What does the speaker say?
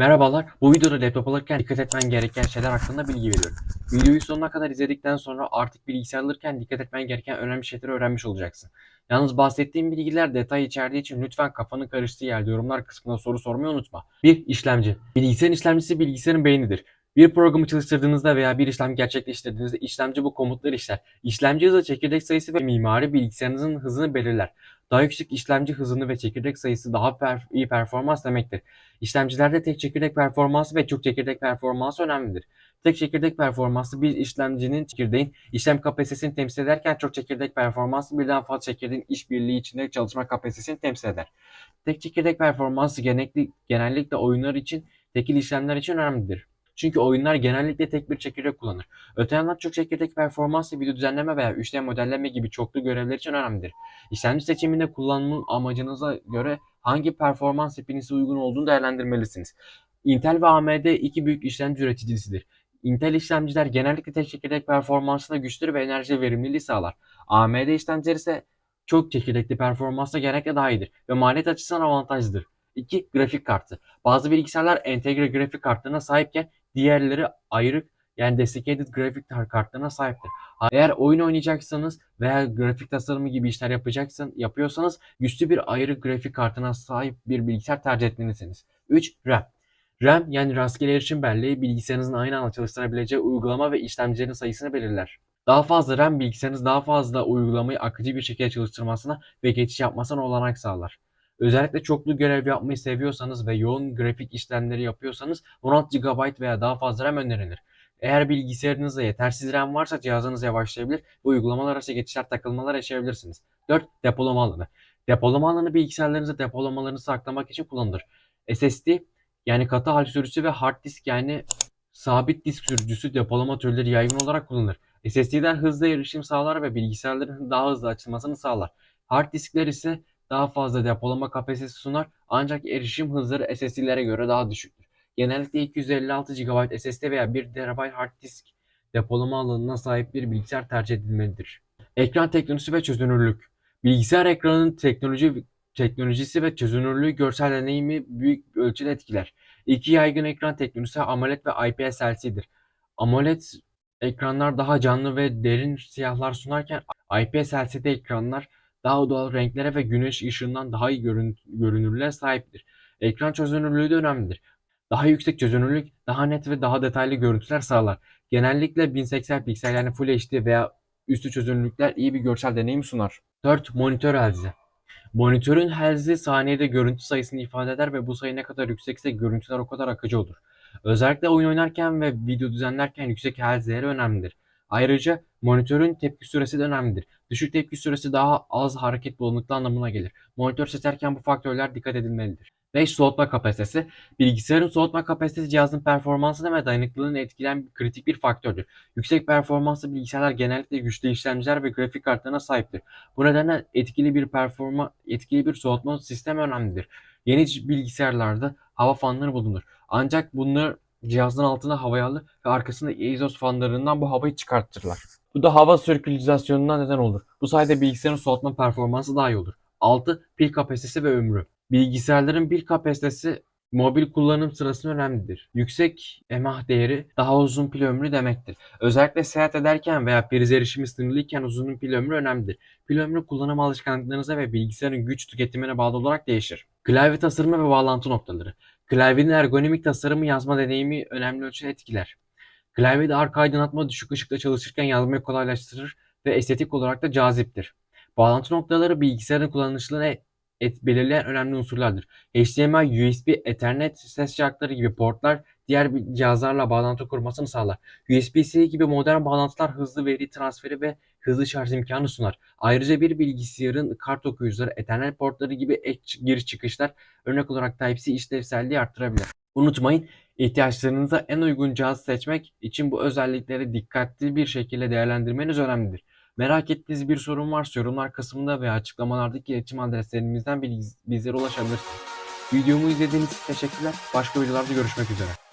Merhabalar, bu videoda laptop alırken dikkat etmen gereken şeyler hakkında bilgi veriyorum. Videoyu sonuna kadar izledikten sonra artık bilgisayar alırken dikkat etmen gereken önemli şeyleri öğrenmiş olacaksın. Yalnız bahsettiğim bilgiler detay içerdiği için lütfen kafanın karıştığı yerde yorumlar kısmına soru sormayı unutma. 1. İşlemci. Bilgisayarın işlemcisi bilgisayarın beynidir. Bir programı çalıştırdığınızda veya bir işlem gerçekleştirdiğinizde işlemci bu komutları işler. İşlemci hızı, çekirdek sayısı ve mimari bilgisayarınızın hızını belirler. Daha yüksek işlemci hızını ve çekirdek sayısı daha per- iyi performans demektir. İşlemcilerde tek çekirdek performansı ve çok çekirdek performansı önemlidir. Tek çekirdek performansı bir işlemcinin çekirdeğin işlem kapasitesini temsil ederken çok çekirdek performansı birden fazla çekirdeğin işbirliği içinde çalışma kapasitesini temsil eder. Tek çekirdek performansı genellikle, genellikle oyunlar için, tekil işlemler için önemlidir. Çünkü oyunlar genellikle tek bir çekirdek kullanır. Öte yandan çok çekirdek performansı video düzenleme veya 3D modelleme gibi çoklu görevler için önemlidir. İşlemci seçiminde kullanım amacınıza göre hangi performans tipinize uygun olduğunu değerlendirmelisiniz. Intel ve AMD iki büyük işlemci üreticisidir. Intel işlemciler genellikle tek çekirdek performansında güçlüdür ve enerji verimliliği sağlar. AMD işlemciler ise çok çekirdekli performansta genellikle daha iyidir ve maliyet açısından avantajlıdır. 2. Grafik kartı. Bazı bilgisayarlar entegre grafik kartlarına sahipken diğerleri ayrı yani dedicated grafik kartlarına sahiptir. Eğer oyun oynayacaksanız veya grafik tasarımı gibi işler yapacaksan, yapıyorsanız güçlü bir ayrı grafik kartına sahip bir bilgisayar tercih etmelisiniz. 3. RAM. RAM yani rastgele erişim belleği bilgisayarınızın aynı anda çalıştırabileceği uygulama ve işlemcilerin sayısını belirler. Daha fazla RAM bilgisayarınız daha fazla uygulamayı akıcı bir şekilde çalıştırmasına ve geçiş yapmasına olanak sağlar. Özellikle çoklu görev yapmayı seviyorsanız ve yoğun grafik işlemleri yapıyorsanız 16 GB veya daha fazla RAM önerilir. Eğer bilgisayarınızda yetersiz RAM varsa cihazınız yavaşlayabilir ve uygulamalar arası geçişler takılmalar yaşayabilirsiniz. 4. Depolama alanı. Depolama alanı bilgisayarlarınızda depolamalarını saklamak için kullanılır. SSD yani katı hal sürücüsü ve hard disk yani sabit disk sürücüsü depolama türleri yaygın olarak kullanılır. SSD'ler hızlı erişim sağlar ve bilgisayarların daha hızlı açılmasını sağlar. Hard diskler ise daha fazla depolama kapasitesi sunar ancak erişim hızları SSD'lere göre daha düşüktür. Genellikle 256 GB SSD veya 1 TB hard disk depolama alanına sahip bir bilgisayar tercih edilmelidir. Ekran teknolojisi ve çözünürlük. Bilgisayar ekranının teknoloji teknolojisi ve çözünürlüğü görsel deneyimi büyük ölçüde etkiler. İki yaygın ekran teknolojisi AMOLED ve IPS LCD'dir. AMOLED ekranlar daha canlı ve derin siyahlar sunarken IPS LCD ekranlar daha doğal renklere ve güneş ışığından daha iyi görün görünürlüğe sahiptir. Ekran çözünürlüğü de önemlidir. Daha yüksek çözünürlük, daha net ve daha detaylı görüntüler sağlar. Genellikle 1080 piksel yani Full HD veya üstü çözünürlükler iyi bir görsel deneyim sunar. 4. Monitör elzi. Monitörün herzi saniyede görüntü sayısını ifade eder ve bu sayı ne kadar yüksekse görüntüler o kadar akıcı olur. Özellikle oyun oynarken ve video düzenlerken yüksek değeri önemlidir. Ayrıca monitörün tepki süresi de önemlidir. Düşük tepki süresi daha az hareket bulanıklığı anlamına gelir. Monitör seçerken bu faktörler dikkat edilmelidir. 5. Soğutma kapasitesi. Bilgisayarın soğutma kapasitesi cihazın performansını ve dayanıklılığını etkileyen kritik bir faktördür. Yüksek performanslı bilgisayarlar genellikle güçlü işlemciler ve grafik kartlarına sahiptir. Bu nedenle etkili bir performa etkili bir soğutma sistemi önemlidir. Yeni bilgisayarlarda hava fanları bulunur. Ancak bunlar cihazın altına havayı alır ve arkasında egzoz fanlarından bu havayı çıkartırlar. Bu da hava sirkülasyonuna neden olur. Bu sayede bilgisayarın soğutma performansı daha iyi olur. 6. Pil kapasitesi ve ömrü. Bilgisayarların pil kapasitesi mobil kullanım sırasında önemlidir. Yüksek emah değeri daha uzun pil ömrü demektir. Özellikle seyahat ederken veya priz erişimi sınırlıyken uzun pil ömrü önemlidir. Pil ömrü kullanım alışkanlıklarınıza ve bilgisayarın güç tüketimine bağlı olarak değişir. Klavye tasarımı ve bağlantı noktaları. Klavyenin ergonomik tasarımı yazma deneyimi önemli ölçüde etkiler. Klavyede arka aydınlatma düşük ışıkta çalışırken yazmayı kolaylaştırır ve estetik olarak da caziptir. Bağlantı noktaları bilgisayarın kullanışlılığını et, belirleyen önemli unsurlardır. HDMI, USB, Ethernet, ses jackları gibi portlar diğer cihazlarla bağlantı kurmasını sağlar. USB-C gibi modern bağlantılar hızlı veri transferi ve hızlı şarj imkanı sunar. Ayrıca bir bilgisayarın kart okuyucuları, Ethernet portları gibi ek giriş çıkışlar örnek olarak Type-C işlevselliği arttırabilir. Unutmayın, ihtiyaçlarınıza en uygun cihaz seçmek için bu özellikleri dikkatli bir şekilde değerlendirmeniz önemlidir. Merak ettiğiniz bir sorun varsa yorumlar kısmında veya açıklamalardaki iletişim adreslerimizden bizlere ulaşabilirsiniz. Videomu izlediğiniz için teşekkürler. Başka videolarda görüşmek üzere.